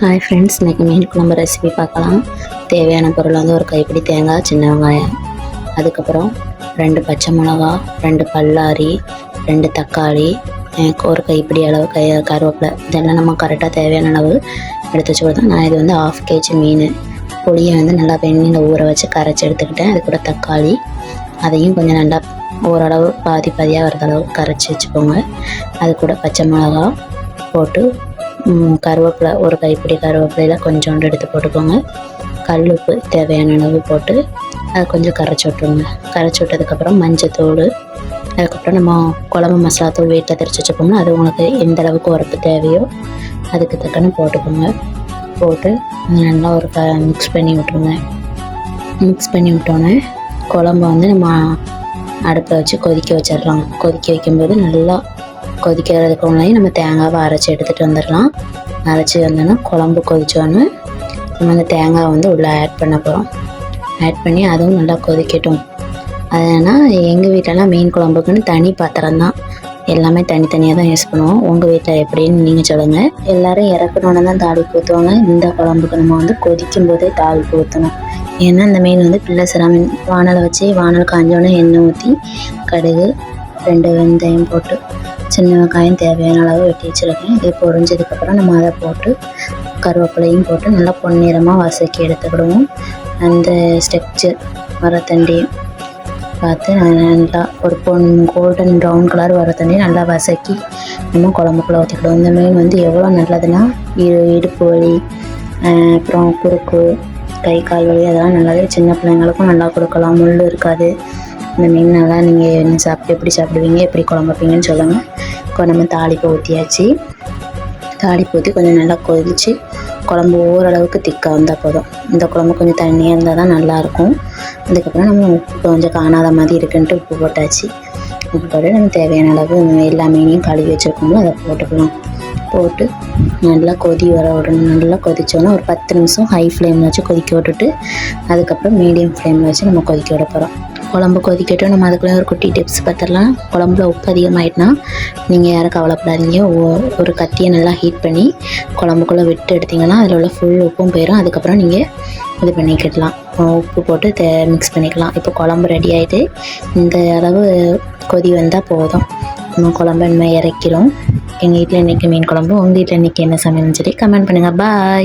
Hi friends இன்றைக்கி மீன் குழம்பு recipe பார்க்கலாம். தேவையான பொருள் வந்து ஒரு கைப்பிடி தேங்காய் சின்ன வெங்காயம். அதுக்கப்புறம் ரெண்டு பச்சை மிளகா ரெண்டு பல்லாரி ரெண்டு தக்காளி ஒரு கைப்பிடி அளவு கை கருவேப்பிலை. இதெல்லாம் நம்ம கரெக்டாக தேவையான அளவு எடுத்து வச்சு கொடுத்தோம் நான் இது வந்து ஆஃப் கேஜி மீன். புளியை வந்து நல்லா வெந்நீரில் ஊற வச்சு கரைச்சி எடுத்துக்கிட்டேன். அது கூட தக்காளி. அதையும் கொஞ்சம் நல்லா ஓரளவு பாதி பாதியாக வரது அளவு கரைச்சி வச்சுக்கோங்க. அது கூட பச்சை மிளகா போட்டு கருவேப்பிலை ஒரு கைப்பிடி கருவேப்பிலையில் கொஞ்சோண்டு எடுத்து போட்டுக்கோங்க. கல் உப்பு தேவையான அளவு போட்டு அதை கொஞ்சம் கரைச்சி விட்ருங்க கரைச்சி விட்டதுக்கப்புறம் மஞ்சத்தூள் அதுக்கப்புறம் நம்ம குழம்பு மசாலா தூள் வீட்டில் தெரிச்சு வச்சுக்கோம்னா அது உங்களுக்கு எந்த அளவுக்கு உரப்பு தேவையோ அதுக்கு தக்கன போட்டுக்கோங்க. போட்டு நல்லா ஒரு க மிக்ஸ் பண்ணி விட்ருங்க மிக்ஸ் பண்ணி விட்டோன்னே குழம்ப வந்து நம்ம அடுப்பில் வச்சு கொதிக்க வச்சிடலாம். கொதிக்க வைக்கும்போது நல்லா கொதிக்கிறதுக்கு முன்னாடி நம்ம தேங்காவை அரைச்சி எடுத்துகிட்டு வந்துடலாம். அரைச்சி வந்தோன்னா குழம்பு கொதிச்சோன்னு நம்ம அந்த தேங்காய் வந்து உள்ளே ஆட் பண்ண போகிறோம் ஆட் பண்ணி அதுவும் நல்லா கொதிக்கட்டும். அதனால் எங்கள் வீட்டிலலாம் மீன் குழம்புக்குன்னு தனி பாத்திரம் தான். எல்லாமே தனித்தனியாக தான் யூஸ் பண்ணுவோம். உங்கள் வீட்டில் எப்படின்னு நீங்கள் சொல்லுங்கள் எல்லோரும் இறக்கணுன்னு தான் தாளிப்பு ஊற்றுவாங்க இந்த குழம்புக்கு நம்ம வந்து கொதிக்கும் போதே தாளிப்பு ஊற்றணும் ஏன்னா இந்த மீன் வந்து பிள்ளை சிரமம் மீன் வானலை வச்சு வானல் காஞ்சோன்னே எண்ணெய் ஊற்றி கடுகு ரெண்டு வெந்தயம் போட்டு சின்ன வெங்காயம் தேவையான அளவு வெட்டி வச்சுருக்கேன். இது பொரிஞ்சதுக்கப்புறம் நம்ம அதை போட்டு கருவேப்பிலையும் போட்டு நல்லா பொன்னிறமாக வசக்கி எடுத்துக்கிடுவோம். அந்த ஸ்டெக்சர் மரத்தண்டியும் பார்த்து நல்லா ஒரு பொன் கோல்டன் ப்ரௌன் கலர் வர தண்ணி நல்லா வசக்கி நம்ம குழம்புக்குள்ள ஊற்றிக்கிடுவோம் இந்த மீன் வந்து எவ்வளோ நல்லதுன்னா இடு இடுப்பு வலி அப்புறம் குறுக்கு கை கால் வலி அதெல்லாம் நல்லாவே சின்ன பிள்ளைங்களுக்கும் நல்லா கொடுக்கலாம். முள் இருக்காது. இந்த மீன் நல்லா நீங்கள் என்ன சாப்பிட்டு எப்படி சாப்பிடுவீங்க எப்படி குழம்புப்பீங்கன்னு சொல்லுங்கள் இப்போ நம்ம தாளிப்பு ஊற்றியாச்சு தாளிப்பு ஊற்றி கொஞ்சம் நல்லா கொதிச்சு குழம்பு ஓரளவுக்கு திக்காக வந்தால் போதும். இந்த குழம்பு கொஞ்சம் தண்ணியாக இருந்தால் தான் நல்லாயிருக்கும். அதுக்கப்புறம் நம்ம உப்பு கொஞ்சம் காணாத மாதிரி இருக்குன்ட்டு உப்பு போட்டாச்சு. உப்பு போட்டு நம்ம தேவையான அளவு எல்லா மீனையும் கழுவி வச்சுருக்கோம்ல அதை போட்டுக்கலாம். போட்டு நல்லா கொதி வர விடணும் நல்லா கொதித்தோன்னா ஒரு பத்து நிமிஷம் ஹை ஃப்ளேமில் வச்சு கொதிக்க விட்டுட்டு அதுக்கப்புறம் மீடியம் ஃப்ளேமில் வச்சு நம்ம கொதிக்க விட போகிறோம் குழம்பு கொதிக்கட்டும். நம்ம அதுக்குள்ளே ஒரு குட்டி டிப்ஸ் பார்த்துடலாம். குழம்புல உப்பு அதிகமாகிட்டுனா நீங்கள் யாரும் கவலைப்படாதீங்க. ஒரு கத்தியை நல்லா ஹீட் பண்ணி குழம்புக்குள்ளே விட்டு எடுத்தீங்கன்னா அதில் உள்ள ஃபுல் உப்பும் போயிடும் அதுக்கப்புறம் நீங்கள் இது பண்ணிக்கிடலாம். உப்பு போட்டு தே மிக்ஸ் பண்ணிக்கலாம். இப்போ குழம்பு ரெடி ஆகிட்டு இந்த அளவு கொதி வந்தால் போதும். நம்ம குழம்பு இனிமேல் இறக்கிறோம் எங்கள் வீட்டில் இன்றைக்கி மீன் குழம்பு உங்கள் வீட்டில் இன்றைக்கி என்ன சமையல்னு சொல்லி கமெண்ட் பண்ணுங்கள் பாய்